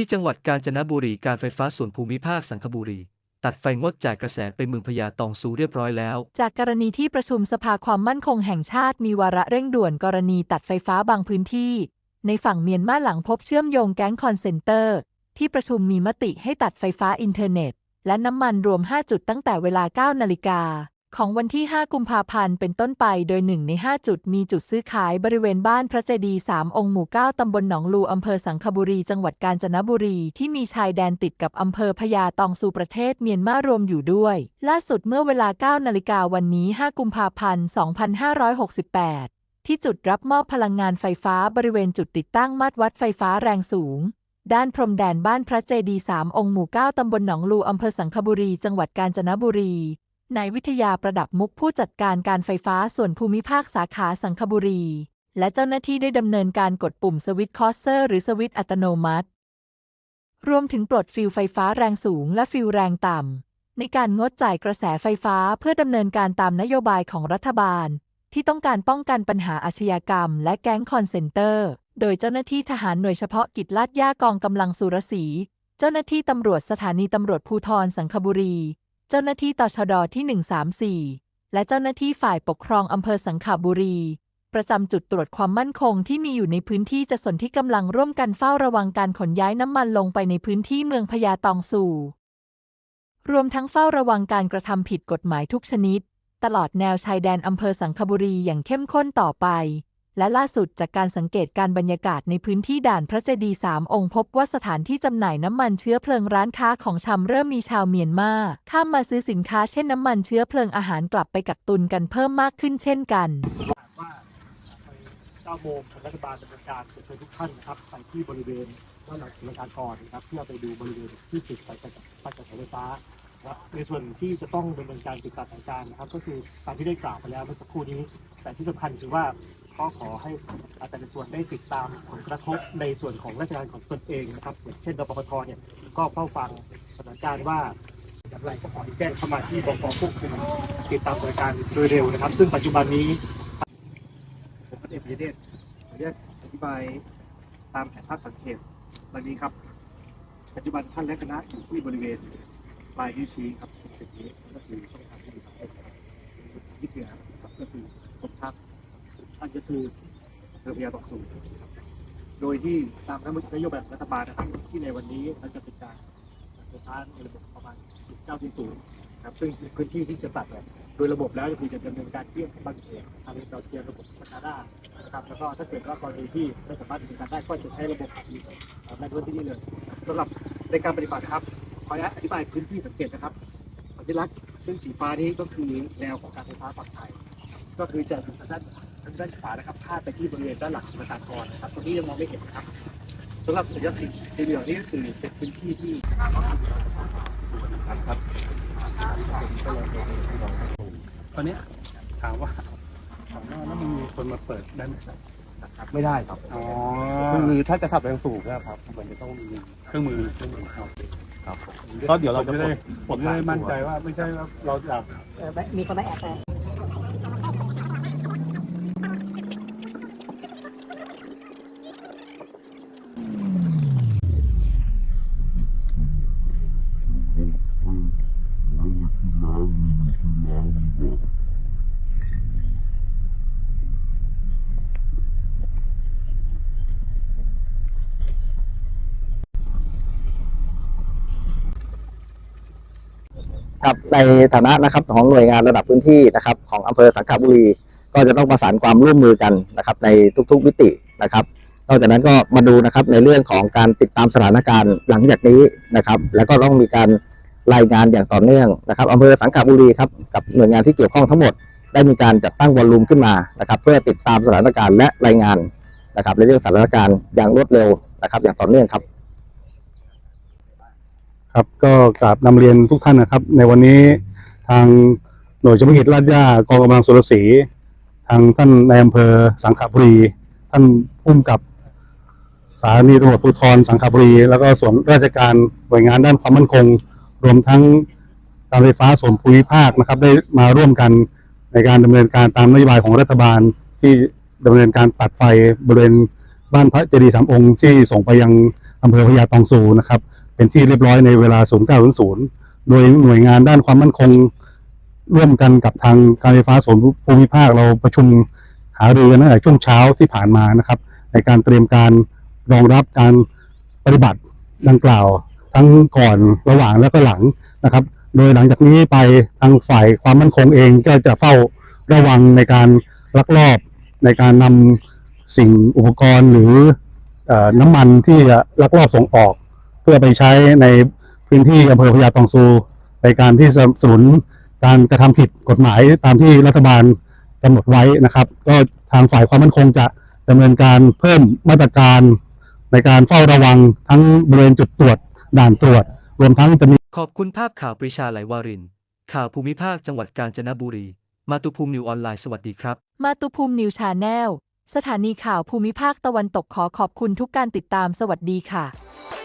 ที่จังหวัดกาญจนบุรีการไฟฟ้าส่วนภูมิภาคสังขบุรี ตัดไฟงดจ่ายกระแสไปเมืองพญาตองซูเรียบร้อยแล้ว จากกรณีที่ประชุมสภาความมั่นคงแห่งชาติมีวาระเร่งด่วนกรณีตัดไฟฟ้าบางพื้นที่ ในฝั่งเมียนมาหลังพบเชื่อมโยงแก๊งคอนเซนเตอร์ ที่ประชุมมีมติให้ตัดไฟฟ้าอินเทอร์เน็ต และน้ำมันรวม 5 จุดตั้งแต่เวลา 9 นาฬิกา ของวันที่ 5 กุมภาพันธ์ เป็นต้นไป โดยหนึ่งใน 5 จุด มีจุดซื้อขายบริเวณบ้านพระเจดีย์3องค์หมู่ 9 ตำบลหนองลู อำเภอสังขบุรี จังหวัดกาญจนบุรี ที่มีชายแดนติดกับอำเภอพญาตองซูประเทศเมียนมารวมอยู่ด้วย ล่าสุดเมื่อเวลา 9 นาฬิกาวันนี้ 5 กุมภาพันธ์ 2568 ที่จุดรับมอบพลังงานไฟฟ้าบริเวณจุดติดตั้งมาตรวัดไฟฟ้าแรงสูงด้านพรมแดนบ้านพระเจดีย์สามองค์หมู่ 9 ตำบลหนองลู อำเภอสังขบุรี จังหวัดกาญจนบุรี นายวิทยาประดับมุกผู้จัดการการไฟฟ้าส่วนภูมิภาคสาขาสังขบุรี และเจ้าหน้าที่ได้ดำเนินการกดปุ่มสวิตช์คอสเซอร์หรือสวิตช์อัตโนมัติ รวมถึงปลดฟิลไฟฟ้าแรงสูงและฟิลแรงต่ำ ในการงดจ่ายกระแสไฟฟ้าเพื่อดำเนินการตามนโยบายของรัฐบาล ที่ต้องการป้องกันปัญหาอาชญากรรม และแก๊งคอนเซนเตอร์ โดยเจ้าหน้าที่ทหารหน่วยเฉพาะกิจลาดย่ากองกำลังสุรศรีเจ้าหน้าที่ตำรวจสถานีตำรวจภูธรสังขบุรี เจ้าหน้าที่ตชดที่ 134 และเจ้าหน้าที่ฝ่ายปกครองอำเภอสังขบุรี ประจำจุดตรวจความมั่นคงที่มีอยู่ในพื้นที่จะสนที่กำลังร่วมกันเฝ้าระวังการขนย้ายน้ำมันลงไปในพื้นที่เมืองพญาตองสู่ รวมทั้งเฝ้าระวังการกระทำผิดกฎหมายทุกชนิด ตลอดแนวชายแดนอำเภอสังขบุรีอย่างเข้มข้นต่อไป และล่าสุดจากการสังเกตการบรรยากาศในพื้นที่ด่านพระเจดีย์สามองค์พบว่าสถานที่จำหน่ายน้ำมันเชื้อเพลิงร้านค้าของชำเริ่มมีชาวเมียนมาข้ามมาซื้อสินค้าเช่นน้ำมันเชื้อเพลิงอาหารกลับไปกักตุนกันเพิ่มมากขึ้นเช่นกันว่าไป9โมงทางรัฐบาลดำเนินการเชิญทุกท่านนะครับไปที่บริเวณด้านหลังสุรการก่อนะครับเพื่อไปดูบริเวณที่จุดไฟกระไฟกระแสไฟฟ้า นะครับในส่วนที่จะต้องดำเนินการติดตามสถานการณ์นะครับ ก็คือตามที่ได้กล่าวไปแล้วเมื่อสักครู่นี้ แต่ที่สำคัญคือว่าก็ขอให้แต่ละส่วนได้ติดตามผลกระทบในส่วนของราชการของตนเองนะครับเช่นรปภทเนี่ยก็เฝ้าฟังสถานการณ์ว่าอย่างไรก็ขอให้แจ้งเข้ามาที่บกควบคุมติดตามสถานการณ์โดยเร็วนะครับ ซึ่งปัจจุบันนี้ผมเอกปิยเดชขออนุญาตอธิบายตามแผนภาพสังเกตวันนี้ครับ ปัจจุบันท่านและคณะอยู่ที่บริเวณ ปลายนิ้วชี้ครับตรงจุดนี้ก็คือช่องทางที่อยู่ทางตรงครับที่เหนือครับก็คือตรงทับท่านก็คือเรือพยาตกสูงโดยที่ตามนโยบายรัฐบาลนะครับที่ในวันนี้เราจะเป็นการไฟฟ้าในระบบประมาณ 19ที่ศูนย์ครับ ซึ่งพื้นที่ที่จะตัดเนี่ยโดยระบบแล้วก็คือจะดำเนินการเทียบบางเขตทางเราเทียมระบบสกาด้านะครับ แล้วก็ถ้าเกิดว่ากรณีที่ไม่สามารถดำเนินการได้ก็จะใช้ระบบอีกในพื้นที่นี้เลยสำหรับในการปฏิบัติครับ ขออนุญาตอธิบายพื้นที่สังเกตนะครับ สัญลักษณ์เส้นสีฟ้านี้ก็คือแนวของการไฟฟ้าฝั่งไทย ก็คือจะอยู่ทางด้านทางด้านขวานะครับพาดไปที่บริเวณด้านหลังสุรการกรนะครับตรงนี้ยังมองไม่เห็นนะครับสำหรับสัญลักษณ์สีเหลืองนี่ก็คือเป็นพื้นที่ที่ครับตอนนี้ถามว่าถามว่าแล้วมันมีคนมาเปิดได้ไหม ไม่ได้ครับอ๋อคือถ้าจะขับแรงสูงนะครับมันจะต้องมีเครื่องมือเครื่องมือครับครับผมก็เดี๋ยวเราจะได้ผมจะได้มั่นใจว่าไม่ใช่ว่าเราอยากมีคนมาแอบแฝง ครับในฐานะนะครับของหน่วยงานระดับพื้นที่นะครับ ของอำเภอสังขบุรี ก็จะต้องประสานความร่วมมือกันนะครับ ในทุกๆมิตินะครับนอกจากนั้นก็มาดูนะครับในเรื่องของการติดตามสถานการณ์หลังจากนี้นะครับ แล้วก็ต้องมีการรายงานอย่างต่อเนื่องนะครับอำเภอสังขบุรีครับกับหน่วยงานที่เกี่ยวข้องทั้งหมด ได้มีการจัดตั้งวอลลุ่มขึ้นมานะครับ เพื่อติดตามสถานการณ์และรายงานนะครับในเรื่องสถานการณ์อย่างรวดเร็วนะครับ อย่างต่อเนื่องครับ ครับ ก็กราบนำเรียนทุกท่านนะครับ ในวันนี้ทางหน่วยเฉพาะกิจลาดย่ากองกำลังสุรศรีทางท่านในายอำเภอสังขบุรี ท่านผู้กำกับสถานีตำรวจภูธรสังขบุรี แล้วก็ส่วนราชการหน่วยงานด้านความมั่นคง รวมทั้งการไฟฟ้าส่วนภูมิภาคนะครับ ได้มาร่วมกันในการดำเนินการตามนโยบายของรัฐบาลที่ดำเนินการตัดไฟบริเวณบ้านพระเจดีย์สามองค์ที่ส่งไปยังอำเภอพญาตองซูนะครับ เป็นที่เรียบร้อยในเวลา 0900 โดยหน่วยงานด้านความมั่นคง ร่วมกันกับทางการไฟฟ้าส่วนภูมิภาคเราประชุมหารือกันตั้งแต่ช่วงเช้าที่ผ่านมานะครับ ในการเตรียมการรองรับการปฏิบัติดังกล่าว ทั้งก่อนระหว่างและก็หลังนะครับ โดยหลังจากนี้ไปทางฝ่ายความมั่นคงเองก็จะเฝ้าระวังในการลักลอบในการนำสิ่งอุปกรณ์หรืออน้ำมันที่จะลักลอบส่งออก พื่อไปใช้ในพื้นที่อำเภอพญาตองซู ในการที่สนับสนุนการกระทำผิดกฎหมายตามที่รัฐบาลกำหนดไว้นะครับ ก็ทางฝ่ายความมั่นคงจะดำเนินการเพิ่มมาตรการในการเฝ้าระวังทั้งบริเวณจุดตรวจด่านตรวจ รวมทั้งจะมีขอบคุณภาพข่าวปรีชาไหลวาริน ข่าวภูมิภาคจังหวัดกาญจนบุรี มาตุภูมินิวออนไลน์สวัสดีครับ มาตุภูมินิวชาแนลสถานีข่าวภูมิภาคตะวันตกขอขอบคุณทุกการติดตามสวัสดีค่ะ